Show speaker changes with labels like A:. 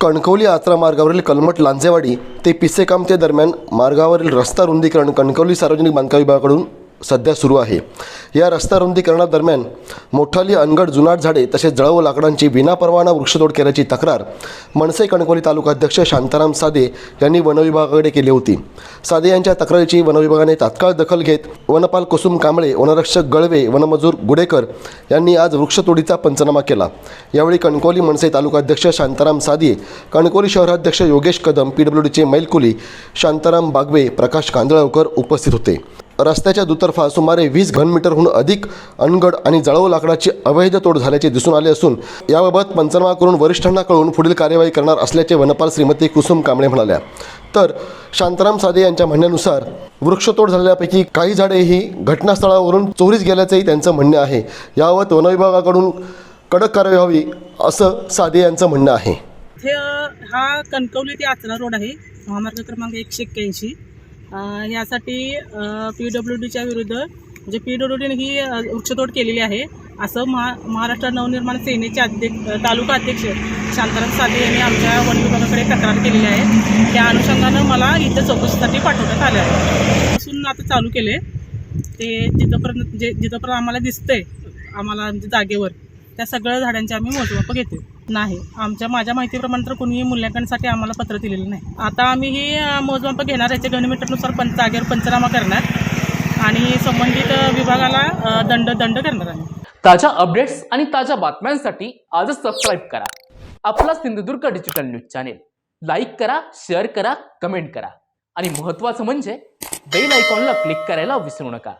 A: कणकवली आचरा मार्गावरील कलमट लांजेवाडी ते पिसेकामते दरम्यान मार्गावरील रस्ता रुंदीकरण कणकवली सार्वजनिक बांधकाम विभागाकडून सध्या सुरू आहे. या रस्ता रुंदीकरणादरम्यान मोठाली अनगड जुनाट झाडे तसेच जळव लाकडांची विनापरवाना वृक्षतोड केल्याची तक्रार मनसे कणकवली तालुका अध्यक्ष शांताराम सादे यांनी वनविभागाकडे केली होती. सादे यांच्या तक्रारीची वनविभागाने तात्काळ दखल घेत वनपाल कुसुम कांबळे वनरक्षक गळवे वनमजूर गुडेकर यांनी आज वृक्षतोडीचा पंचनामा केला. यावेळी कणकवली मनसे तालुका अध्यक्ष शांताराम साधे कणकवली शहराध्यक्ष योगेश कदम पी डब्ल्यू डीचे मैलकुली शांताराम बागवे प्रकाश कांदळावकर उपस्थित होते. रस्त्याच्या दुतर्फा सुमारे वीस घनमीटरहून अधिक अनगड आणि जळव लाकडाची अवैध तोड झाल्याचे दिसून आले असून याबाबत पंचनामा करून वरिष्ठांना कळून पुढील कार्यवाही करणार असल्याचे वनपाल श्रीमती कुसुम कांबळे म्हणाल्या. तर शांताराम साधे यांच्या म्हणण्यानुसार वृक्षतोड झालेल्यापैकी काही झाडे ही घटनास्थळावरून चोरीस गेल्याचंही त्यांचं म्हणणं आहे. याबाबत वनविभागाकडून कडक कारवाई व्हावी असं साधे यांचं म्हणणं आहे.
B: हे हा कणकवली ते आचरा रोड आहे. महामार्ग क्रमांक एकशे एक्क्याऐंशी. यासाठी पी डब्ल्यू डीच्या विरुद्ध म्हणजे पी डब्ल्यू डीने ही वृक्षतोड केलेली आहे. असं महा महाराष्ट्र नवनिर्माण सेनेचे अध्यक्ष तालुका अध्यक्ष शांताराम साधे यांनी आमच्या वन विभागाकडे तक्रार केलेली आहे. त्या अनुषंगानं मला इथं चौकशीसाठी पाठवण्यात आलं आहे. पासून आता चालू केले ते जिथंपर्यंत जे म्हणजे जिथंपर्यंत आम्हाला दिसतंय आम्हाला म्हणजे जागेवर त्या सगळ्या झाडांची आम्ही मोजमाप घेतो नाही. आमच्या माझ्या माहितीप्रमाणे तर कोणीही मूल्यांकनासाठी आम्हाला पत्र दिलेलं नाही. आता आम्ही ही मोजमाप घेणार याच्या घनमीटरनुसार पंच जागेवर पंचनामा करणार. आणि संबंधित विभागाला दंड दंड करणार आम्ही.
C: ताज्या अपडेट्स आणि ताज्या बातम्यांसाठी आजच सबस्क्राईब करा. आपला Sindhudurg digital news channel like करा शेअर करा कमेंट करा. आणि महत्त्वाचं म्हणजे बेल आयकॉनला क्लिक करायला विसरू नका.